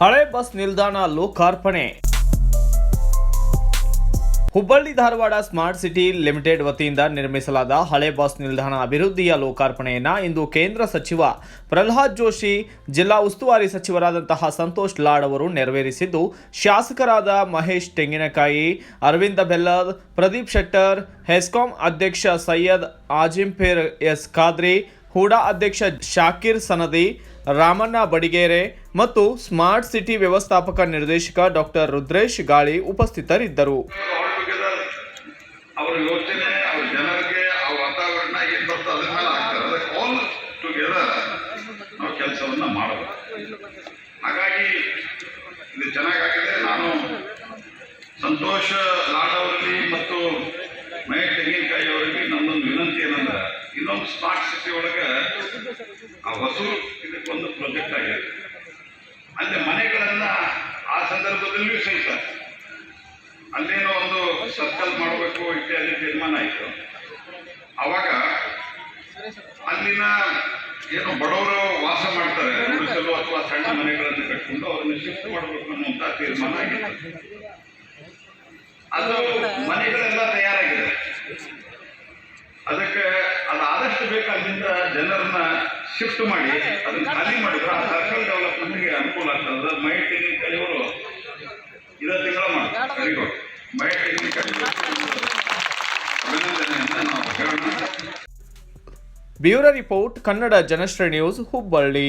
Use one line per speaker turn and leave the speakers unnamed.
ಹಳೆ ಬಸ್ ನಿಲ್ದಾಣ ಲೋಕಾರ್ಪಣೆ. Hubballi Dharwad smart city limited ವತಿಯಿಂದ ನಿರ್ಮಿಸಲಾದ ಹಳೆ ಬಸ್ ನಿಲ್ದಾಣ ಅಭಿವೃದ್ಧಿಯ ಲೋಕಾರ್ಪಣೆಯನ್ನು ಇಂದು ಕೇಂದ್ರ ಸಚಿವ ಪ್ರಹ್ಲಾದ್ ಜೋಶಿ, ಜಿಲ್ಲಾ ಉಸ್ತುವಾರಿ ಸಚಿವರಾದಂತಹ ಸಂತೋಷ್ ಲಾಡ್ ಅವರು ನೆರವೇರಿಸಿದ್ದು, ಶಾಸಕರಾದ ಮಹೇಶ್ ತೆಂಗಿನಕಾಯಿ, ಅರವಿಂದ ಬೆಲ್ಲದ್, ಪ್ರದೀಪ್ ಶೆಟ್ಟರ್, ಹೆಸ್ಕಾಂ ಅಧ್ಯಕ್ಷ ಸೈಯದ್ ಆಜಿಂಪೇರ್ ಎಸ್ ಖಾದ್ರಿ ಹೂಡಾ ಅಧ್ಯಕ್ಷ ಶಾಕಿರ್ ಸನದಿ, ರಾಮಣ್ಣ ಬಡಿಗೇರೆ ಮತ್ತು ಸ್ಮಾರ್ಟ್ ಸಿಟಿ ವ್ಯವಸ್ಥಾಪಕ ನಿರ್ದೇಶಕ ಡಾಕ್ಟರ್ ರುದ್ರೇಶ್ ಗಾಳಿ ಉಪಸ್ಥಿತರಿದ್ದರು.
ಹಾಗಾಗಿ ಇದು ಚೆನ್ನಾಗಾಗಿದೆ. ನಾನು ಸಂತೋಷ ಸ್ಮಾರ್ಟ್ ಸಿಟಿ ಒಳಗೆ ಆ ಹೊಸೂರು ಇದಕ್ಕೊಂದು ಪ್ರಾಜೆಕ್ಟ್ ಆಗಿದೆ. ಅಲ್ಲಿ ಮನೆಗಳನ್ನ ಆ ಸಂದರ್ಭದಲ್ಲಿಯೂ ಸಹಿತ ಅಲ್ಲೇನೋ ಒಂದು ಸರ್ಕಲ್ ಮಾಡಬೇಕು, ಇತ್ಯಾದಿ ತೀರ್ಮಾನ ಆಯಿತು. ಅವಾಗ ಅಲ್ಲಿನ ಏನು ಬಡವರು ವಾಸ ಮಾಡ್ತಾರೆ, ಉಳಿಸಲು ಅಥವಾ ಸಣ್ಣ ಮನೆಗಳನ್ನು ಕಟ್ಕೊಂಡು ಅವ್ರನ್ನ ಶಿಫ್ಟ್ ಮಾಡಬೇಕು ಅನ್ನುವಂತ ತೀರ್ಮಾನ ಆಗಿದೆ ಅದು ಮನೆಗಳೆಲ್ಲ ತಯಾರಾಗಿದೆ. ಅದಕ್ಕೆ ಬೇಗ ಜನರನ್ನ ಶಿಫ್ಟ್ ಮಾಡಿ ಅದನ್ನ ಖಾಲಿ ಮಾಡಿದ್ರೆ ಆ ಸರ್ಕಲ್ ಡೆವಲಪ್ಮೆಂಟ್ಗೆ ಅನುಕೂಲ ಆಗ್ತದೆ. ಮೈ ಟೆಕ್ನಿಕಲ್ ಇವರು ಇದೇ ತಿಂಗಳ ಮಾಡ್ತಾರೆ ವೆರಿ ಗುಡ್ ಮೈ ಟೆಕ್ನಿಕ್ ಅಭಿನಂದನೆಯನ್ನ ನಾವು ಹೇಳೋಣ
bureau report Kannada Janashree news Hubballi.